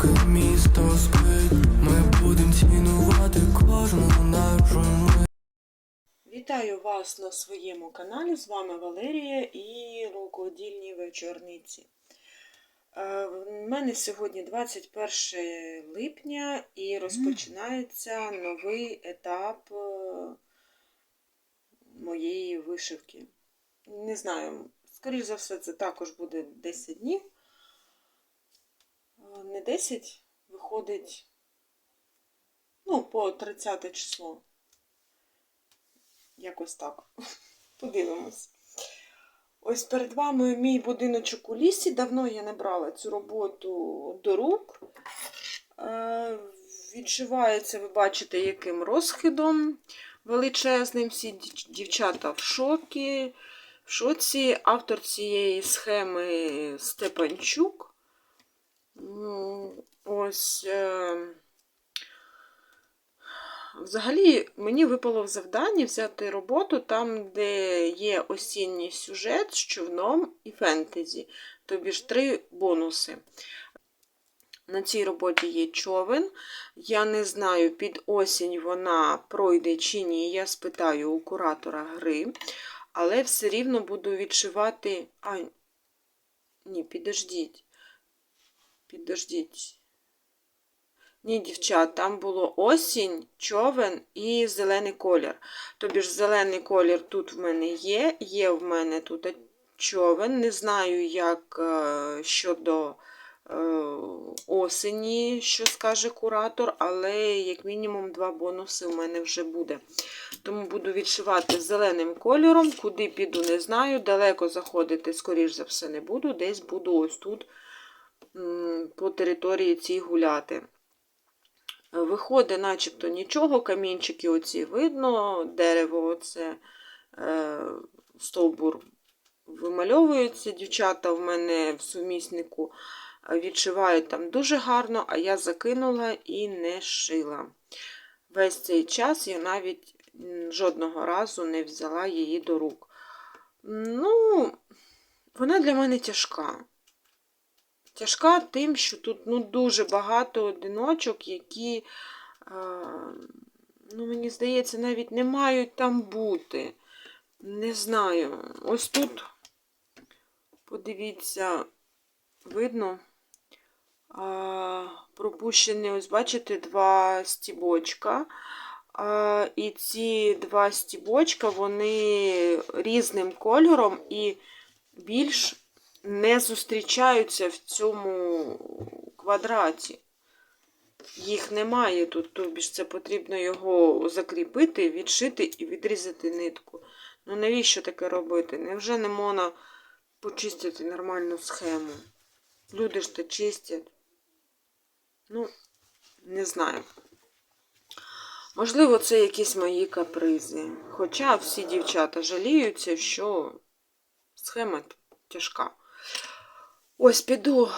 Поки місто спить, ми будем цінувати кожну нашу мить. Вітаю вас на своєму каналі. З вами Валерія і рукодільні вечорниці. Е, В мене сьогодні 21 липня і розпочинається новий етап е, моєї вишивки. Не знаю, скоріш за все, це також буде 10 днів. Не 10, виходить ну, по 30 число. Якось так. Подивимось. Ось перед вами мій будиночок у лісі. Давно я не брала цю роботу до рук. Е, Відшивається, ви бачите, яким розхидом величезним. Всі дівчата в шокі. В шоці автор цієї схеми Степанчук. М, Ось. е, Взагалі, мені випало в завданні взяти роботу там, де є осінній сюжет з човном і фентезі, тобі ж три бонуси. На цій роботі є човен. Я не знаю, під осінь вона пройде чи ні. Я спитаю у куратора гри, але все рівно буду відшивати. А, ні, підождіть. Підождіть. Ні, дівчат, там було осінь, човен і зелений колір. Тобі ж зелений колір тут в мене є, є в мене тут човен. Не знаю, як е, щодо е, осені, що скаже куратор, але як мінімум два бонуси в мене вже буде. Тому буду відшивати зеленим кольором. Куди піду, не знаю. Далеко заходити, скоріш за все, не буду. Десь буду ось тут по території цій гуляти. Виходить, начебто нічого, камінчики оці видно, дерево, оце е, стовбур вимальовується. Дівчата в мене в суміснику відшивають там дуже гарно, а я закинула і не шила. Весь цей час я навіть жодного разу не взяла її до рук. Ну, вона для мене тяжка. Тяжка тим, що тут ну, дуже багато одиночок, які, ну, мені здається, навіть не мають там бути. Не знаю. Ось тут, подивіться, видно, пропущені, ось, бачите, два стібочка. І ці два стібочка, вони різним кольором і більш не зустрічаються в цьому квадраті. Їх немає тут, тобі ж це потрібно його закріпити, відшити і відрізати нитку. Ну навіщо таке робити? Невже не можна почистити нормальну схему? Люди ж то чистять. Ну, не знаю. Можливо, це якісь мої капризи. Хоча всі дівчата жаліються, що схема тяжка. Ось піду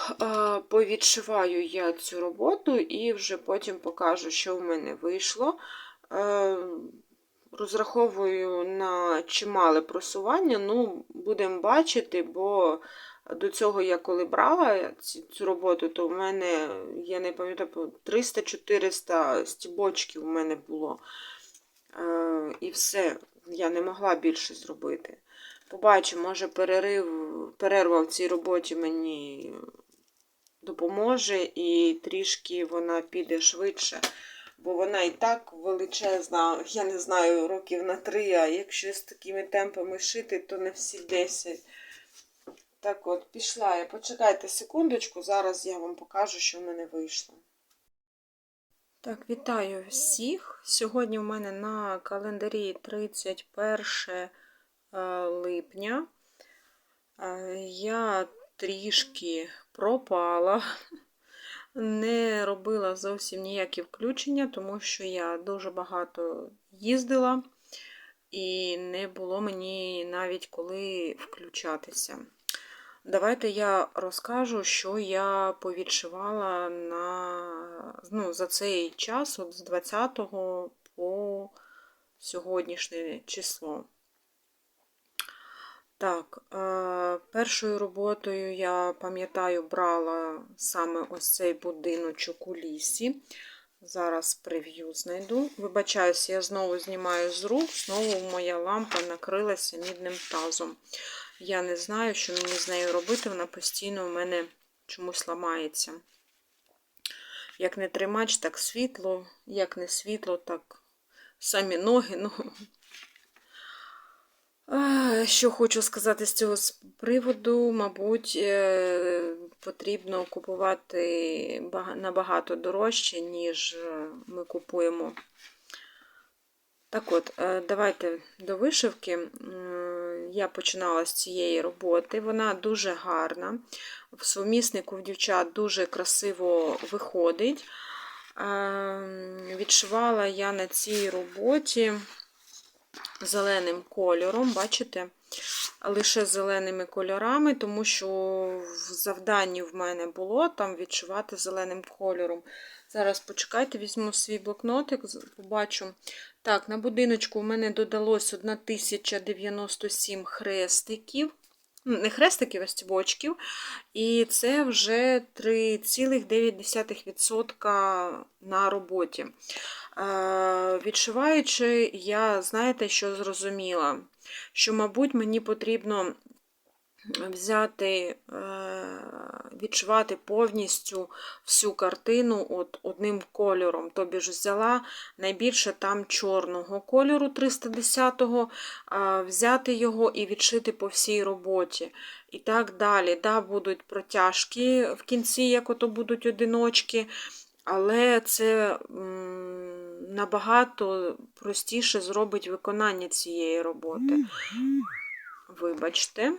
повідшиваю я цю роботу і вже потім покажу, що в мене вийшло. Е, Розраховую на чимале просування, ну, будемо бачити, бо до цього я коли брала цю, роботу, то в мене, я не пам'ятаю, 300-400 стібочків в мене було. Е, і все, я не могла більше зробити. Побачимо, може перерив, перерва в цій роботі мені допоможе і трішки вона піде швидше. Бо вона і так величезна, я не знаю, років на три, а якщо з такими темпами шити, то не всі 10. Так от, пішла я. Почекайте секундочку, зараз я вам покажу, що в мене вийшло. Так, вітаю всіх. Сьогодні в мене на календарі 31 е, липня. Е, Я трішки пропала, не робила зовсім ніякі включення, тому що я дуже багато їздила, і не було мені навіть коли включатися. Давайте я розкажу, що я повідшивала на, ну, за цей час, от з 20 по сьогоднішнє число. Так, е, першою роботою я пам'ятаю, брала саме ось цей будиночок у лісі. Зараз прев'ю знайду. Вибачаюся, я знову знімаю з рук, знову моя лампа накрилася мідним тазом. Я не знаю, що мені з нею робити, вона постійно у мене чомусь ламається. Як не тримач, так світло, як не світло, так самі ноги. Ну, Що хочу сказати з цього приводу, мабуть, е, потрібно купувати набагато дорожче, ніж е, ми купуємо. Так от, е, давайте до вишивки. Я починала з цієї роботи. Вона дуже гарна. В суміснику в дівчат дуже красиво виходить. Ем, Відшивала я на цій роботі зеленим кольором, бачите? Лише зеленими кольорами, тому що в завданні в мене було там відшивати зеленим кольором. Зараз почекайте, візьму свій блокнотик, побачу. Так, на будиночку в мене додалось 1097 хрестиків. Не хрестиків, а стібочків. І це вже 3,9% на роботі. Відшиваючи, я знаєте, що зрозуміла? Що, мабуть, мені потрібно взяти, е, відшивати повністю всю картину от одним кольором. Тобі ж взяла найбільше там чорного кольору 310-го, взяти його і відшити по всій роботі. І так далі. Да, будуть протяжки в кінці, як ото будуть одиночки, але це м, набагато простіше зробить виконання цієї роботи. Вибачте,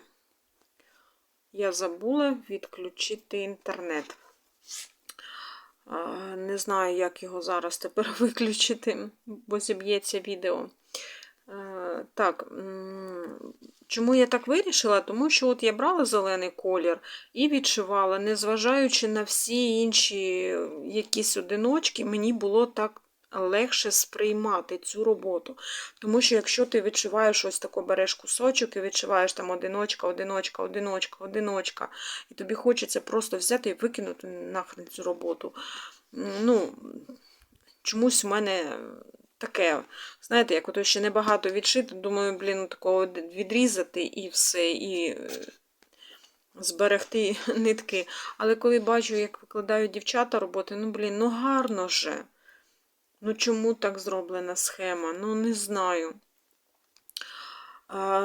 я забула відключити інтернет. Не знаю, як його зараз тепер виключити, бо зіб'ється відео. Так, чому я так вирішила? Тому що от я брала зелений колір і відшивала, незважаючи на всі інші якісь одиночки, мені було так легше сприймати цю роботу. Тому що якщо ти відшиваєш ось тако береш кусочок і відшиваєш там одиночка, одиночка, одиночка, одиночка, і тобі хочеться просто взяти і викинути нахрен цю роботу. Ну, чомусь в мене таке, знаєте, як ото ще небагато відшити, думаю, блін, ну, такого відрізати і все, і е, зберегти нитки. Але коли бачу, як викладають дівчата роботи, ну, блін, ну гарно же. Ну, чому так зроблена схема? Ну, не знаю.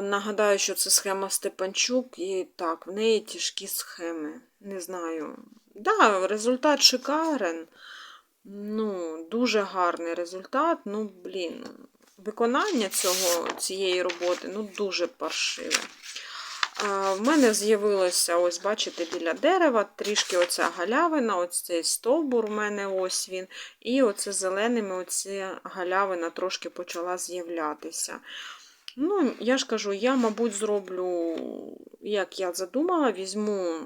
Нагадаю, що це схема Степанчук, і так, в неї тяжкі схеми. Не знаю. Да, результат шикарен. Ну, дуже гарний результат. Ну, блін, виконання цього, цієї роботи ну, дуже паршиве. В мене з'явилося, ось, бачите, біля дерева, трішки оця галявина, ось цей стовбур у мене ось він. І оце зеленими оця галявина трошки почала з'являтися. Ну, я ж кажу, я, мабуть, зроблю, як я задумала, візьму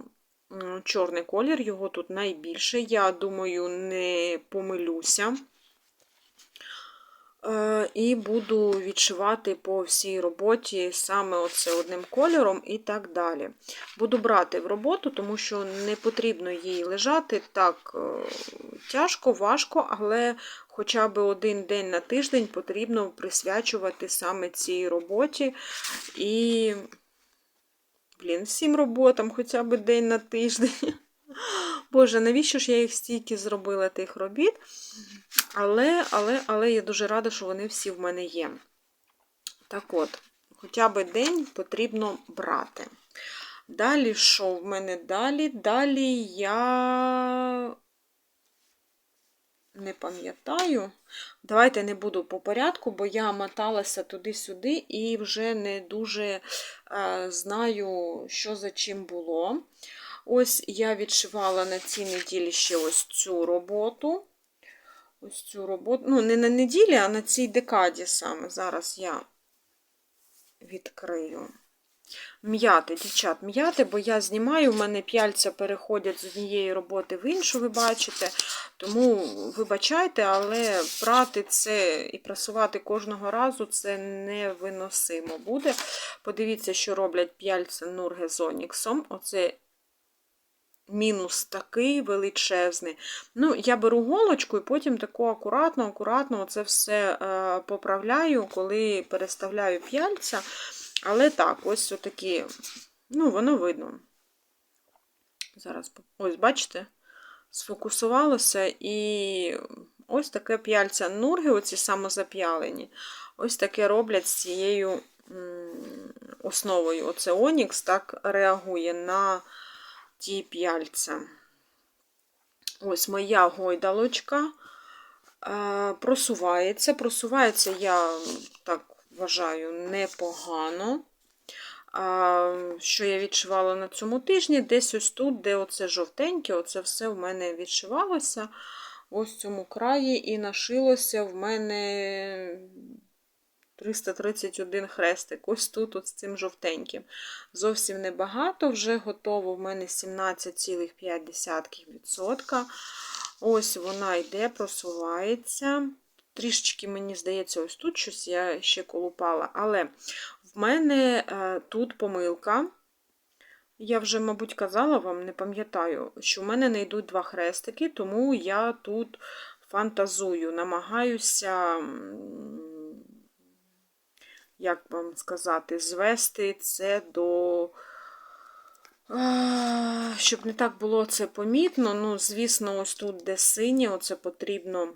чорний колір, його тут найбільше. Я думаю, не помилюся. Е, І буду відшивати по всій роботі саме оце одним кольором і так далі. Буду брати в роботу, тому що не потрібно їй лежати так е, тяжко, важко, але хоча б один день на тиждень потрібно присвячувати саме цій роботі. І, блін, всім роботам хоча б день на тиждень. Боже, навіщо ж я їх стільки зробила тих робіт? Але, але, але я дуже рада, що вони всі в мене є. Так от, хоча б день потрібно брати. Далі, що в мене далі? Далі я не пам'ятаю. Давайте не буду по порядку, бо я моталася туди-сюди і вже не дуже е, знаю, що за чим було. Ось я відшивала на цій неділі ще ось цю роботу. Ось цю роботу. Ну, не на неділі, а на цій декаді саме. Зараз я відкрию. М'яти, дівчат, м'яти, бо я знімаю, в мене п'яльця переходять з однієї роботи в іншу, ви бачите. Тому вибачайте, але прати це і прасувати кожного разу це невиносимо буде. Подивіться, що роблять п'яльця Нурге з Оніксом. Оце мінус такий величезний. Ну, я беру голочку і потім тако акуратно, акуратно це все е, поправляю, коли переставляю п'яльця. Але так, ось отакі, ну, воно видно. Зараз, ось, бачите, сфокусувалося і ось таке п'яльця нурги, оці самозап'ялені, ось таке роблять з цією основою. Оце Онікс так реагує на ті п'яльця. Ось моя гойдалочка е, просувається. Просувається, я так вважаю, непогано. А, що я відшивала на цьому тижні, десь ось тут, де оце жовтеньке, оце все в мене відшивалося. Ось в цьому краї і нашилося в мене 331 хрестик. Ось тут, от з цим жовтеньким. Зовсім небагато, вже готово в мене 17,5%. Ось вона йде, просувається. Трішечки, мені здається, ось тут щось я ще колупала. Але в мене е, тут помилка. Я вже, мабуть, казала вам, не пам'ятаю, що в мене не йдуть два хрестики, тому я тут фантазую, намагаюся, як вам сказати, звести це до. Щоб не так було це помітно. Ну, звісно, ось тут, де синє, оце потрібно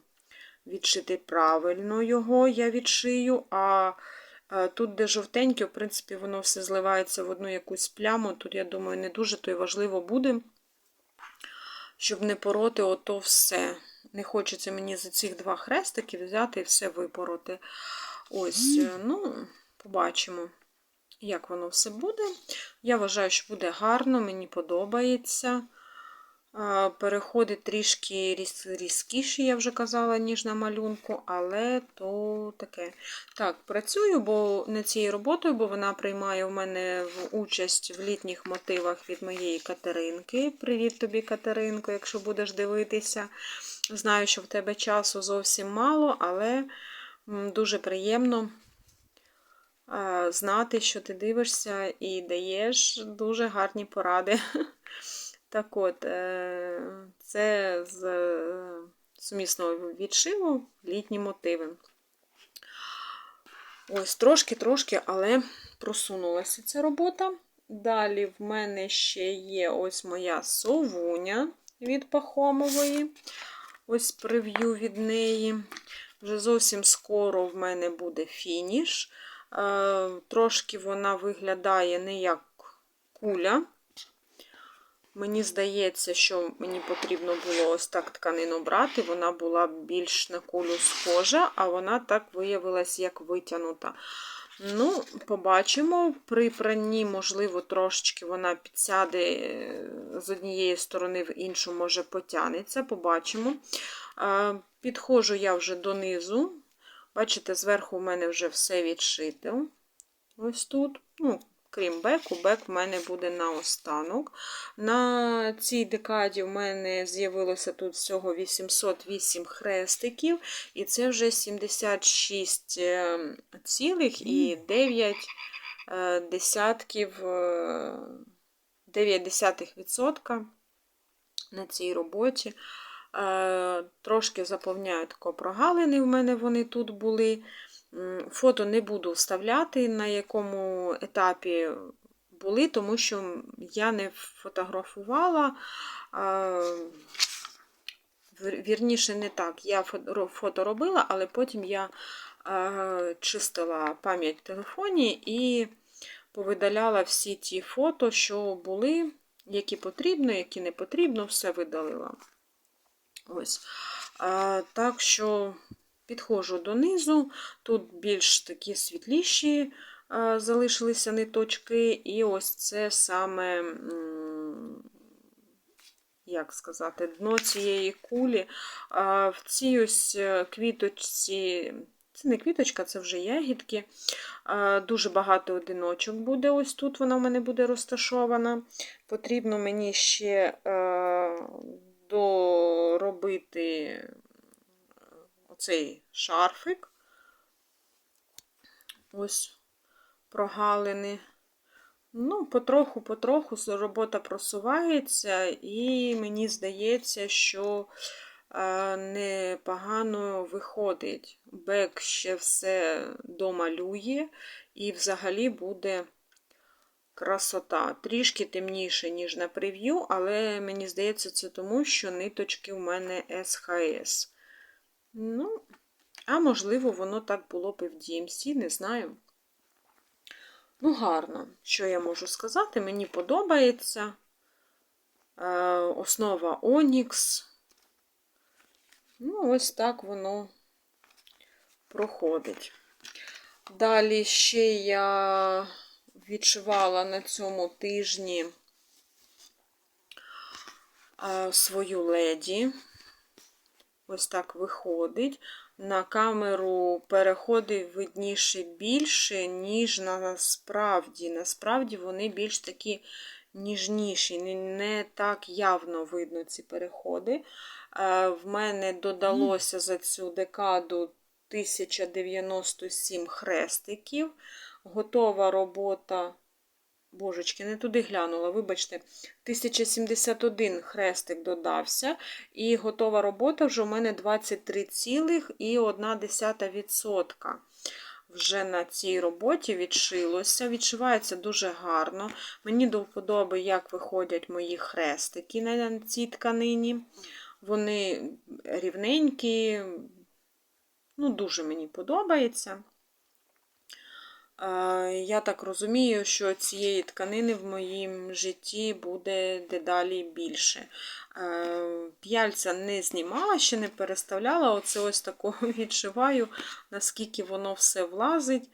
відшити правильно його, я відшию. А тут, де жовтеньке, в принципі, воно все зливається в одну якусь пляму. Тут, я думаю, не дуже то й важливо буде, щоб не пороти ото все. Не хочеться мені за цих два хрестики взяти і все випороти. Ось, е, ну, побачимо, як воно все буде. Я вважаю, що буде гарно, мені подобається. Переходи трішки різ, різкіші, я вже казала, ніж на малюнку, але то таке. Так, працюю, бо не цією роботою, бо вона приймає у мене участь в літніх мотивах від моєї Катеринки. Привіт тобі, Катеринко, якщо будеш дивитися. Знаю, що в тебе часу зовсім мало, але дуже приємно знати, що ти дивишся і даєш дуже гарні поради. Так от, е, це з е, сумісного відшиву літні мотиви. Ось трошки-трошки, але просунулася ця робота. Далі в мене ще є ось моя совуня від Пахомової. Ось прев'ю від неї. Вже зовсім скоро в мене буде фініш. Е, Трошки вона виглядає не як куля. Мені здається, що мені потрібно було ось так тканину брати, вона була більш на кулю схожа, а вона так виявилась як витягнута. Ну, побачимо. При пранні, можливо, трошечки вона підсяде е, з однієї сторони в іншу, може потягнеться. Побачимо. Підходжу я вже донизу. Бачите, зверху в мене вже все відшите. Ось тут. Ну, крім беку, бек в мене буде наостанок. На цій декаді в мене з'явилося тут всього 808 хрестиків, і це вже 76 е, цілих і 9 е, десятків, е, 9 десятих відсотка на цій роботі. Е, Трошки заповняю тако прогалини, в мене вони тут були. Фото не буду вставляти, на якому етапі були, тому що я не фотографувала. Вірніше, не так. Я фото- робила, але потім я чистила пам'ять в телефоні і повидаляла всі ті фото, що були, які потрібно, які не потрібно, все видалила. Ось. Так що підходжу донизу, тут більш такі світліші а, залишилися ниточки, і ось це саме, як сказати, дно цієї кулі. В цій ось е, квіточці Це не квіточка, це вже ягідки. Е, Дуже багато одиночок буде. Ось тут вона в мене буде розташована. Потрібно мені ще е, доробити оцей шарфик. Ось прогалини. Ну, потроху-потроху робота просувається, і мені здається, що е, непогано виходить. Бек ще все домалює, і взагалі буде красота. Трішки темніше, ніж на прев'ю, але мені здається, це тому, що ниточки у мене СХС. Ну, а можливо, воно так було б і в DMC, не знаю. Ну, гарно, що я можу сказати, мені подобається. Е, Основа Onyx. Ну, ось так воно проходить. Далі ще я відшивала на цьому тижні е, свою леді. Ось так виходить. На камеру переходи видніше більше, ніж насправді. Насправді вони більш такі ніжніші, не, так явно видно ці переходи. Е, В мене додалося за цю декаду 1097 хрестиків. Готова робота. Божечки, не туди глянула, вибачте, 1071 хрестик додався, і готова робота вже у мене 23,1% вже на цій роботі відшилося. Відшивається дуже гарно. Мені до вподоби, як виходять мої хрестики на цій тканині. Вони рівненькі, ну, дуже мені подобається. Я так розумію, що цієї тканини в моїм житті буде дедалі більше. П'яльця не знімала, ще не переставляла. Оце ось такого відшиваю, наскільки воно все влазить.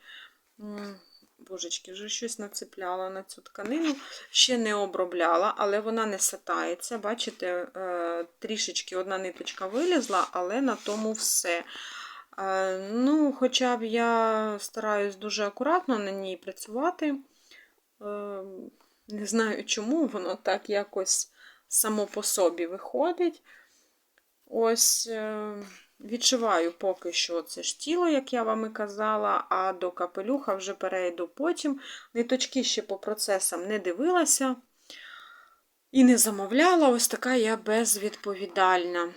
Божечки, вже щось нацепляла на цю тканину. Ще не обробляла, але вона не сатається. Бачите, е, трішечки одна ниточка вилізла, але на тому все. Ну, Хоча б я стараюсь дуже акуратно на ній працювати. Е, не знаю, чому воно так якось само по собі виходить. Ось, е, відшиваю поки що це ж тіло, як я вам і казала, а до капелюха вже перейду потім. Ниточки ще по процесам не дивилася і не замовляла. Ось така я безвідповідальна.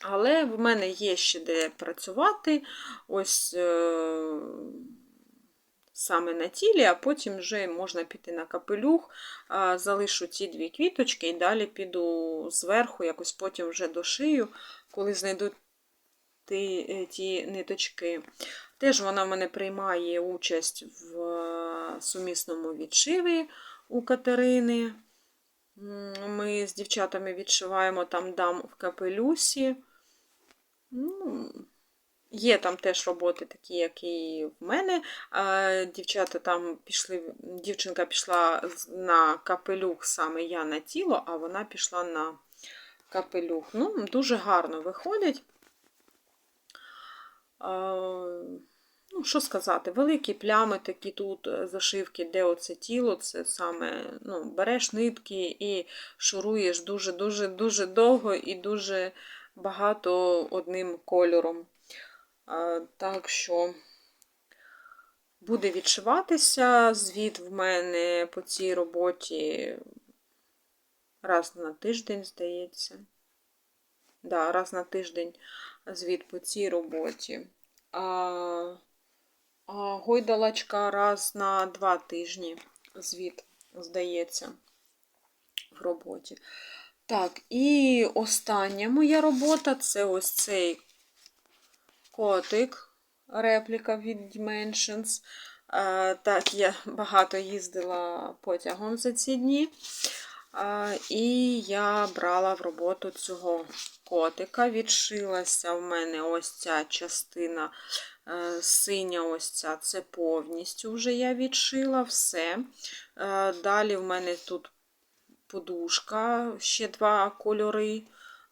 Але в мене є ще де працювати. Ось е саме на тілі, а потім вже можна піти на капелюх, залишу ці дві квіточки і далі піду зверху, якось потім вже дошию, коли знайду ті, е, ті ниточки. Теж вона в мене приймає участь в е, сумісному відшиві у Катерини. Ми з дівчатами відшиваємо там дам в капелюсі. Ну, Є там теж роботи, такі, як і в мене. Дівчата там пішли, дівчинка пішла на капелюх, саме я на тіло, а вона пішла на капелюх. Ну, Дуже гарно виходить. Ну, Що сказати, великі плями такі тут зашивки, де оце тіло, це саме ну, береш нитки і шуруєш дуже-дуже-дуже довго і дуже багато одним кольором. Так що буде відшиватися. Звіт в мене по цій роботі раз на тиждень, здається. Да, раз на тиждень звіт по цій роботі. А, а гойдалочка раз на два тижні звіт, здається, в роботі. Так, і остання моя робота це ось цей котик, репліка від Dimensions. Так, я багато їздила потягом за ці дні. І я брала в роботу цього котика. Відшилася в мене ось ця частина е, синя, ось ця це повністю вже я відшила все. Е, далі в мене тут подушка, ще два кольори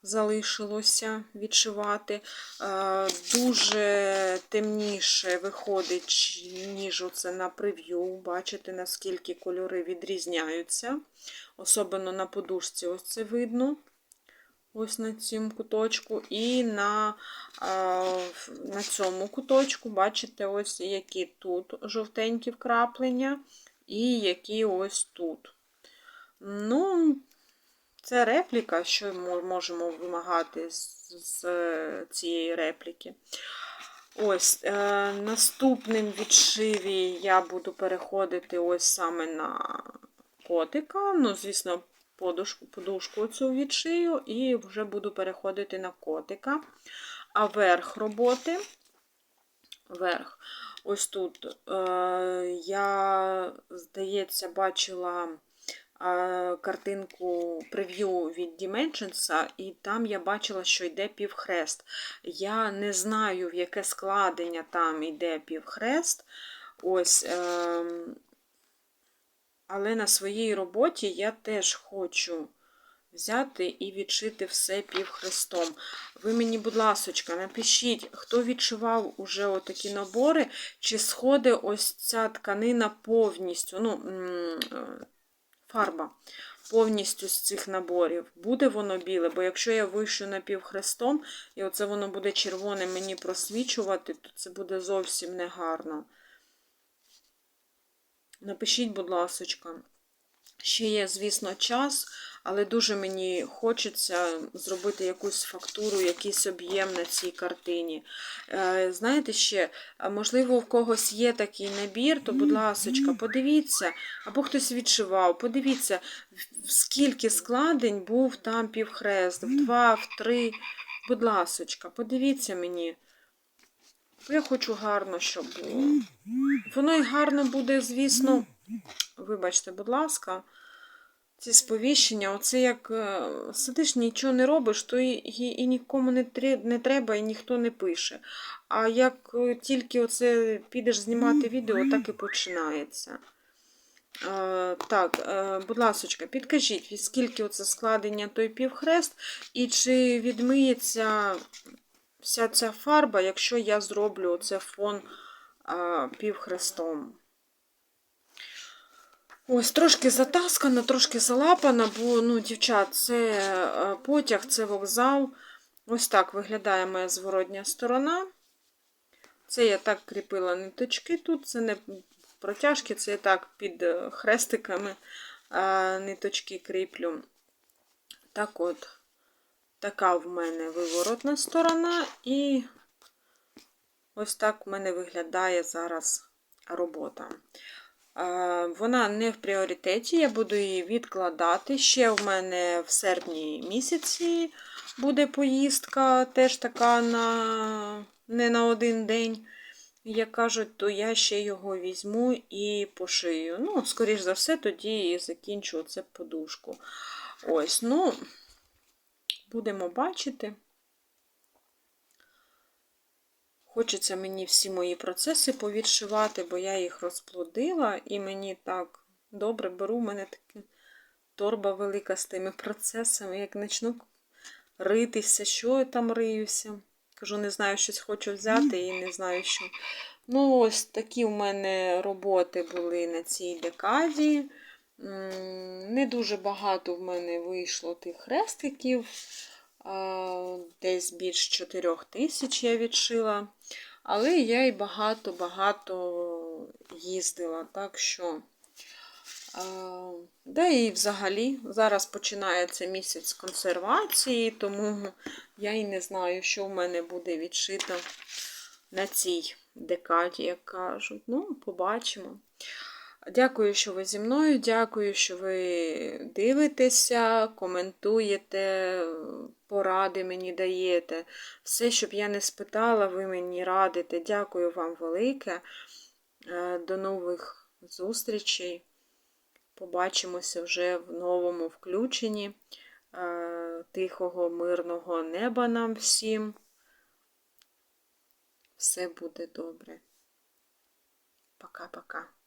залишилося відшивати. Е, Дуже темніше виходить, ніж оце на прев'ю. Бачите, наскільки кольори відрізняються. Особливо на подушці ось це видно. Ось на цьому куточку. І на, на цьому куточку, бачите, ось які тут жовтенькі вкраплення, і які ось тут. Ну, це репліка, що ми можемо вимагати з, з е, цієї репліки. Ось, е, наступним відшиві я буду переходити ось саме на котика. Ну, звісно, подушку, подушку цю відшию, і вже буду переходити на котика. А верх роботи, верх, ось тут е, я, здається, бачила картинку прев'ю від Dimensions, і там я бачила, що йде півхрест. Я не знаю, в яке складення там йде півхрест. Ось, е, але на своїй роботі я теж хочу взяти і відшити все півхрестом. Ви мені, будь ласочка, напишіть, хто відшивав уже отакі набори, чи сходить ось ця тканина повністю, ну, фарба повністю з цих наборів. Буде воно біле, бо якщо я вишу напівхрестом, і оце воно буде червоне мені просвічувати, то це буде зовсім негарно. Напишіть, будь ласка, Ще є, звісно, час, але дуже мені хочеться зробити якусь фактуру, якийсь об'єм на цій картині. Е, Знаєте ще, можливо, в когось є такий набір, то, будь ласочка, подивіться, або хтось відшивав, подивіться, скільки складень був там півхрест, в два, в три. Будь ласочка, подивіться мені. Я хочу гарно, щоб було. Воно і гарно буде, звісно. Вибачте, будь ласка, ці сповіщення, оце як е, сидиш, нічого не робиш, то і, і, і нікому не, не треба, і ніхто не пише. А як е, тільки оце підеш знімати відео, так і починається. Е, так, е, будь ласочка, підкажіть, скільки оце складення той півхрест, і чи відмиється вся ця фарба, якщо я зроблю оце фон е, півхрестом. Ось трошки затаскана, трошки залапана, бо, ну, дівчат, це е, потяг, це вокзал. Ось так виглядає моя зворотня сторона. Це я так кріпила ниточки тут, це не протяжки, це я так під е, хрестиками е, ниточки кріплю. Так от, така в мене виворотна сторона, і ось так в мене виглядає зараз робота. Вона не в пріоритеті, я буду її відкладати. Ще в мене в серпні місяці буде поїздка, теж така на не на один день. Як кажуть, то я ще його візьму і пошию. Ну, скоріш за все, тоді і закінчу оце подушку. Ось, ну, будемо бачити. Хочеться мені всі мої процеси повідшивати, бо я їх розплодила, і мені так добре беру. У мене така торба велика з тими процесами. Як почну ритися, що я там риюся. Кажу, не знаю, щось хочу взяти і не знаю, що. Ну, ось такі в мене роботи були на цій декаді. Не дуже багато в мене вийшло тих хрестиків. Десь більш 4 тисяч я відшила. Але я і багато-багато їздила. Так що, да і взагалі, зараз починається місяць консервації, тому я і не знаю, що в мене буде відшито на цій декаді, як кажуть. Ну, побачимо. Дякую, що ви зі мною. Дякую, що ви дивитеся, коментуєте, поради мені даєте. Все, щоб я не спитала, ви мені радите. Дякую вам велике. Е, До нових зустрічей. Побачимося вже в новому включенні. Е, Тихого, мирного неба нам всім. Все буде добре. Пока-пока.